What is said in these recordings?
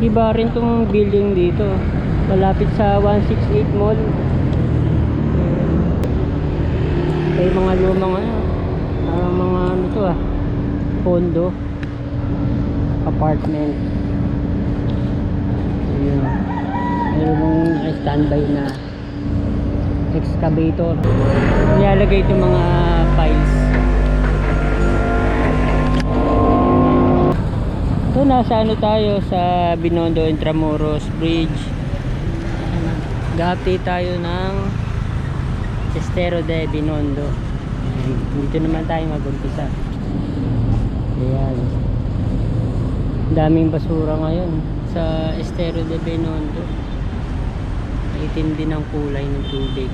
Iba rin tong building dito. Malapit sa 168 Mall. May mga lumang ano, parang mga ano to ah, condo, apartment. Ayun. Meron nung standby na excavator. Nilalagay itong mga files. So nasa ano tayo sa Binondo Intramuros Bridge. Ga-update tayo ng Estero de Binondo. Dito naman tayo mag-umpisa. Ayan. Daming basura ngayon sa Estero de Binondo. Itim din ang kulay ng tubig.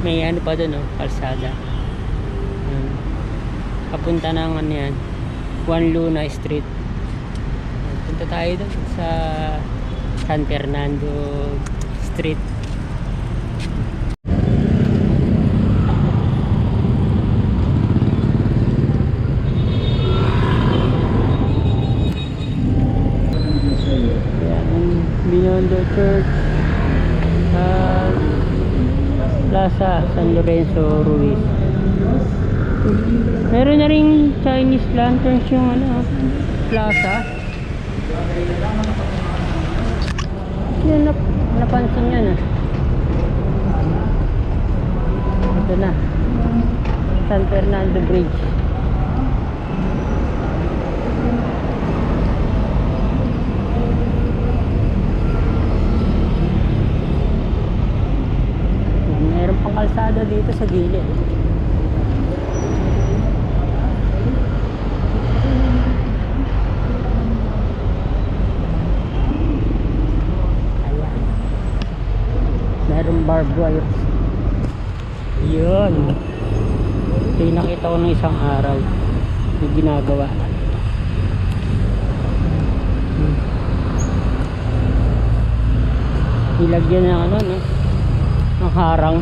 May ano pa doon, oh, kalsada. Ayan. Papunta ng ano yan, Juan Luna Street. Punta tayo doon sa San Fernando Street. Ayan, Binondo Church. ah, Plaza San Lorenzo Ruiz. Meron na rin Chinese lanterns yung ano, plaza. Yan, nap napansin yan ah. Ito na. San Fernando Bridge. Meron pang kalsada dito sa gilid. Ayan. Meron barbed wire. Yun. Ito yung nakita ko ng isang araw. Yung ginagawa. Nilagyan ng ano, no? Ng harang.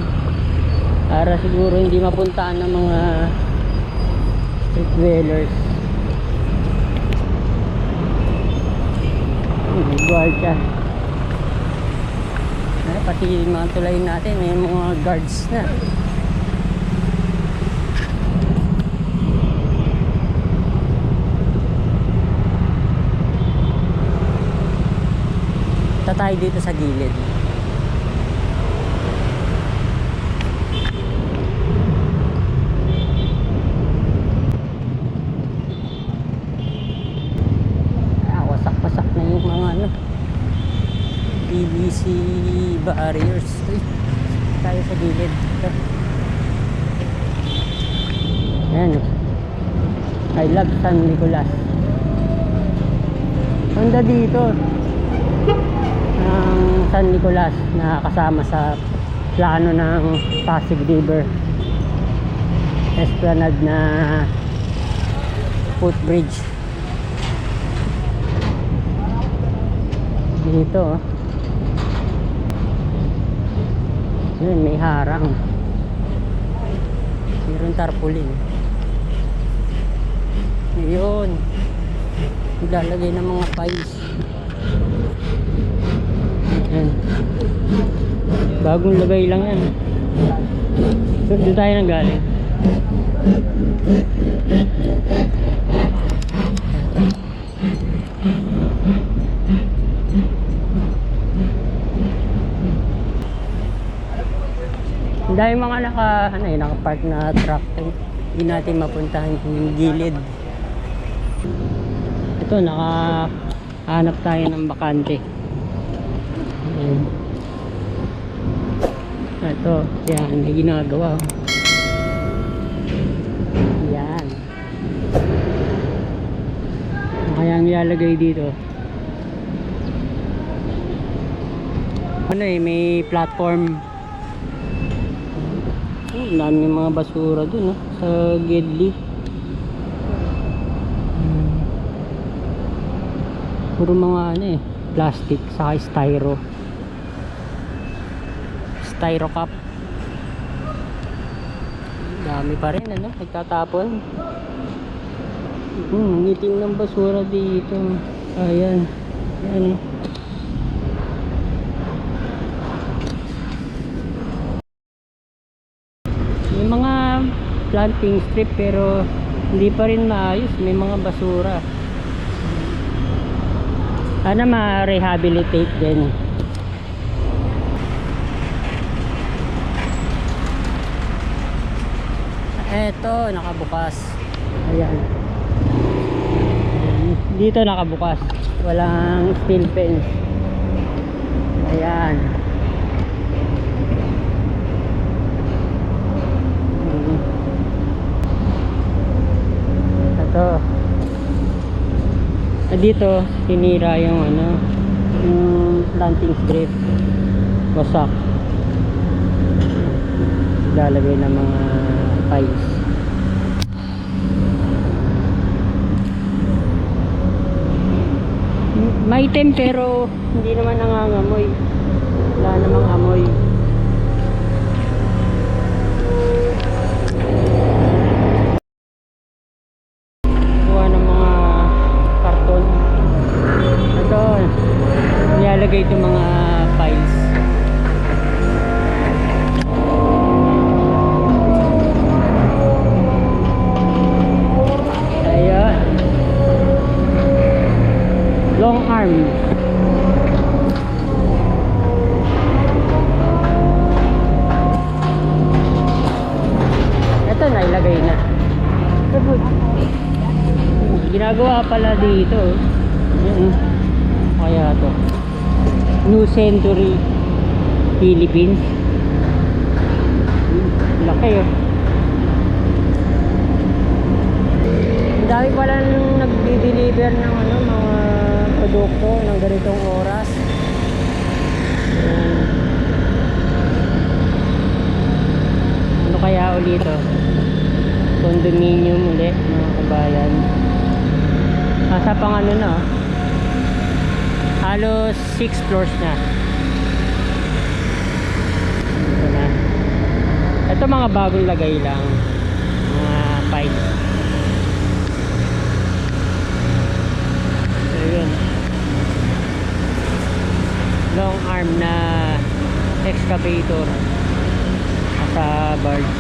Para siguro hindi mapuntaan ng mga street dwellers. Guardia. Ay, pati mga tulay natin, may mga guards na. Punta tayo dito sa gilid. Ah, wasak-wasak na yung mga ano. PVC barriers. Uy, tayo sa gilid. Ito. Ayan. I love San Nicolas. Ganda dito. Ang San Nicolas na kasama sa plano ng Pasig River. Esplanade na footbridge. Dito, oh. Yun, may harang. Meron tarpaulin. Yun. Ilalagay ng mga files. Yan. Bagong lagay lang yan. So, doon tayo nang galing. Dami mga naka, ano eh, naka-park na truck. Hindi natin mapuntahan yung gilid. Ito, naka hanap tayo ng bakante. Ayan. Ito, yan, may ginagawa. oh. Yan. Ano kaya ang ilalagay dito? Ano eh, may platform Oh, ang dami mga basura dun, no? Sa Gedli. Hmm. Puro mga ano eh, plastic, saka styro. Styro cup. Dami pa rin, ano? Nagtatapon. Hmm, ngitim ng basura dito. Ayan. Ayan. May mga planting strip pero hindi pa rin maayos. May mga basura. Sana ma-rehabilitate din. Eto, nakabukas. Ayan. Dito nakabukas. Walang steel fence. Ayan. Ito. Ah, Dito, tinira yung ano, yung planting strip. Wasak. Lalagay ng mga piles. May item pero hindi naman nangangamoy. Wala namang amoy. Long arm. Ito na ilagay na. Ginagawa pala dito. Kaya to. New Century Philippines. Laki oh. Ang dami pala nung nagdi-deliver ng produkto ng ganitong oras. Ayan. Ano kaya ulit to? Condominium ulit, mga kabayan. Nasa pang ano na, oh. halos 6 floors na. Ito na. Ito mga bagong lagay lang. Mga pipes. Ayun. Long arm na excavator sa barge.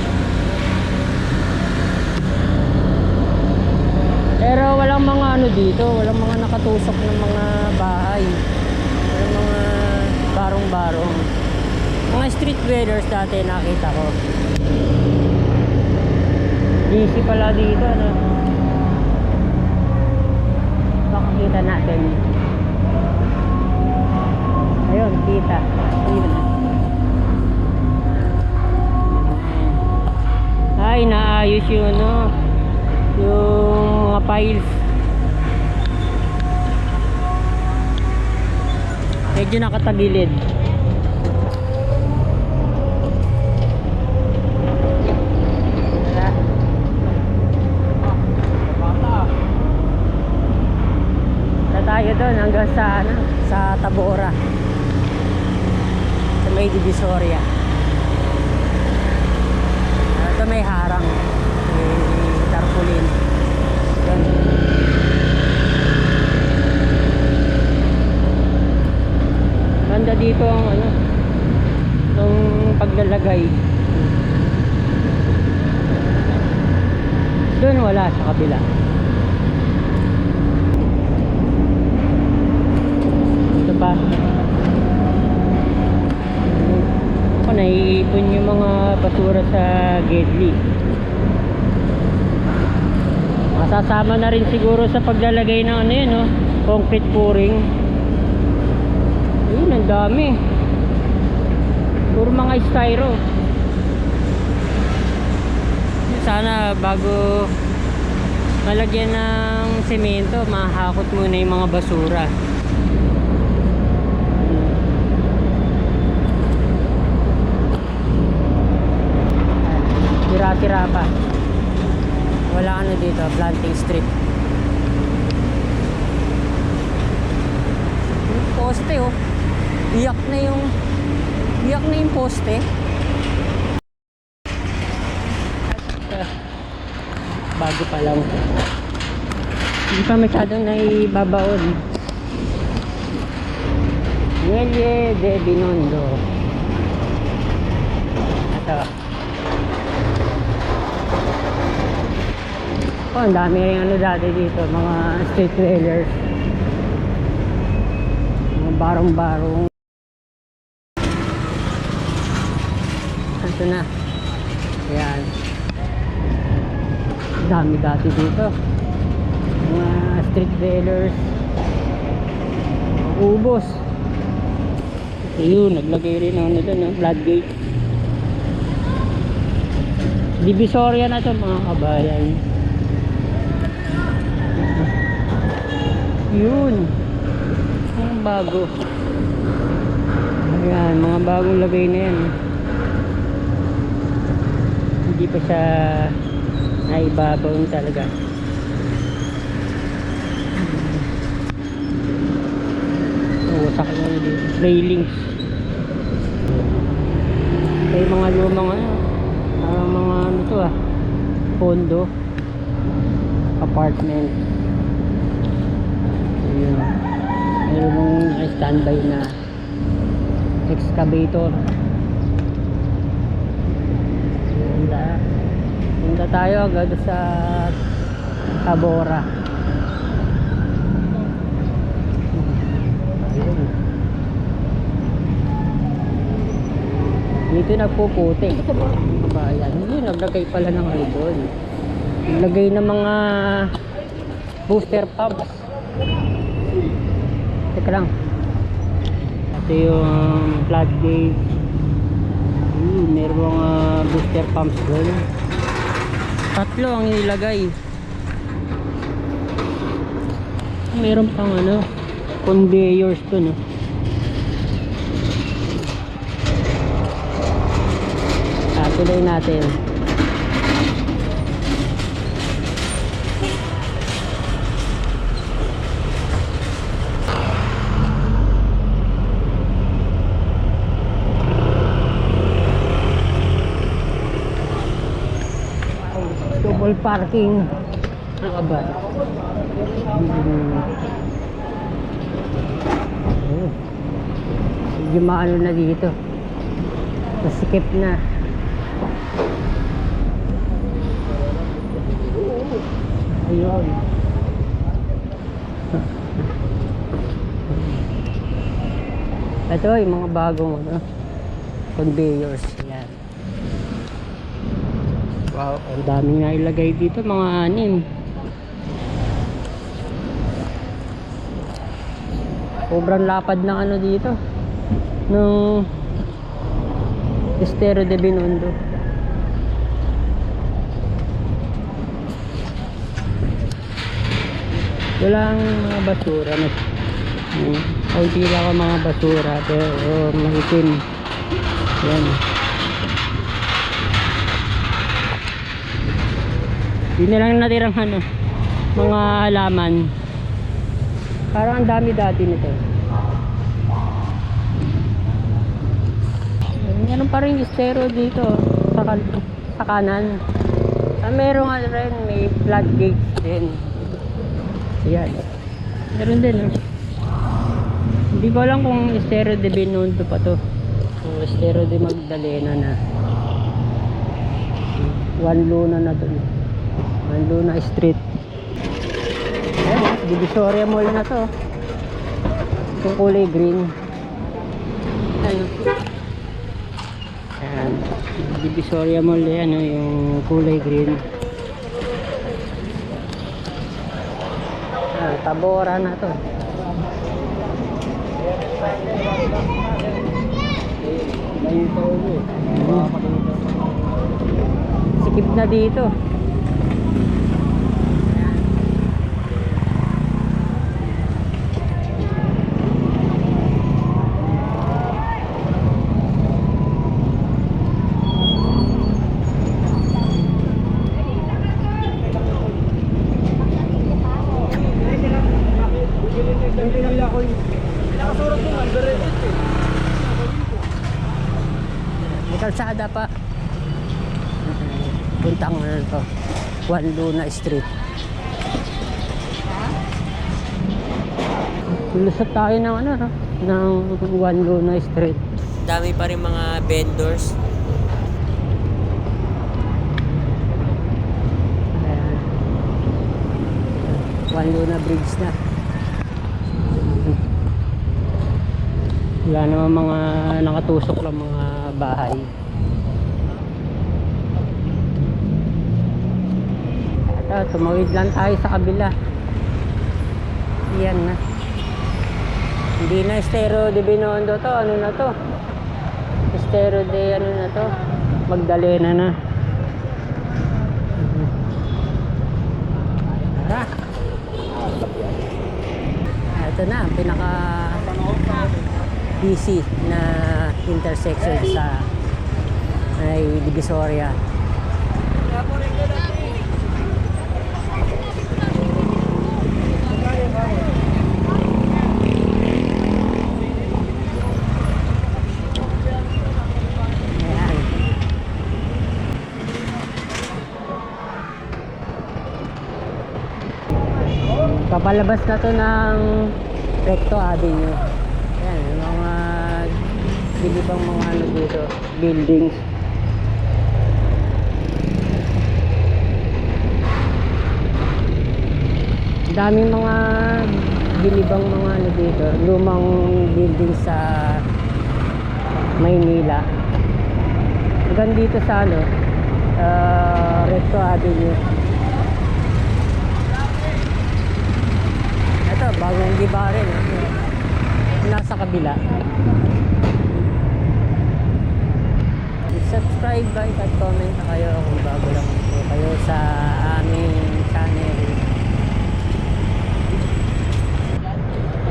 Pero walang mga ano dito, walang mga nakatusok ng mga bahay. Walang mga barong-barong. Mga street dwellers dati nakita ko. Busy pala dito, ano? Baka kita natin. Ayun, kita. Ayun. Ay, naayos yung ano, yung mga piles. Medyo nakatagilid. Na tayo doon hanggang sa ano, sa Tabora. May Divisoria. Ah, Ito may harang. May tarpaulin. Yan. Ganda dito ang ano, itong paglalagay. Doon wala sa kabila. Ito pa. Naiipon yung mga basura sa Gedli. Masasama na rin siguro sa paglalagay ng ano yun, no? concrete pouring. Ayun, ang dami. Puro mga styro. Sana bago malagyan ng semento, mahakot muna yung mga basura. Tira-tira pa. Wala ano dito, planting strip. Yung poste oh. Iyak na yung iyak na yung poste. Bago pa lang. Hindi pa masyadong naibabaon. Muelle de Binondo. Ito. Oh, ang dami rin ano dati dito, mga street dwellers. Mga barong-barong. Ito na. Ayan. Dami dati dito. Mga street dwellers. Ubos. Ayun, naglagay rin ano doon, no? floodgate. Divisoria na to mga kabayan. Yun. Ang bago. Ayan, mga bagong lagay na yan. Hindi pa siya naibabaw talaga. Wasak na yun. Railings. May mga lumang ano. Parang mga ano to ah. Condo. Apartment. Ayun. Meron mong standby na excavator. Punta. Punta tayo agad sa Tabora. Dito nagpuputi. Bayan. Hindi, naglagay pala ng doon. Naglagay ng mga booster pumps. Teka lang. Ito yung floodgate. Hmm, meron mga booster pumps doon. Tatlo ang nilagay. Meron pang ano, conveyors to no. Tatuloy natin. Double parking. Nakabad hmm. oh. medyo maano na dito. Masikip na. Ayun. Ito yung mga bagong ano, conveyors Wow, ang daming nailagay dito, mga anim. Sobrang lapad ng ano dito. Ng Estero de Binondo. Walang mga basura. Hmm, kaunti lang ang mga basura. Pero oh, mahitim. Yan. Yun na lang natirang ano, mga halaman. Parang ang dami dati nito. Meron pa rin estero dito sa, sa kanan. Ah, meron nga rin, may floodgates din. Yan. Meron din. Oh. Hindi ko alam kung estero de Binondo pa to. O estero de Magdalena na. One Luna na dun. One Luna Street. Ayan, Divisoria Mall na to. Yung kulay green. Ayan. Ayan. Divisoria Mall yan, yung kulay green. Ah, Tabora na to. Sikip na dito. May kalsada pa. Puntang ano to. Juan Luna Street. Lusot tayo ng ano, no? ng Juan Luna Street. Dami pa rin mga vendors. Ayan. Juan Luna Bridge na. Wala naman mga nakatusok lang mga bahay. Ito, tumawid lang tayo sa kabila. Yan na. Hindi na Estero de Binondo to. Ano na to? Estero de ano na to? Magdalena na. Tara. Ito na, pinaka busy na intersection sa ay Divisoria. Ayan. Papalabas na to ng Recto Avenue. Yung mga bilibang mga ano dito, buildings. Daming mga bilibang mga ano dito, lumang building sa Maynila. Hanggang dito sa ano, uh, Recto Avenue. Ito, rin. ah. Nasa kabila. subscribe, like, at comment na kayo kung bago lang po kayo sa aming channel.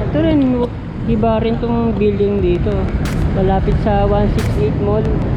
Ito rin, iba rin tong building dito. Malapit sa 168 Mall.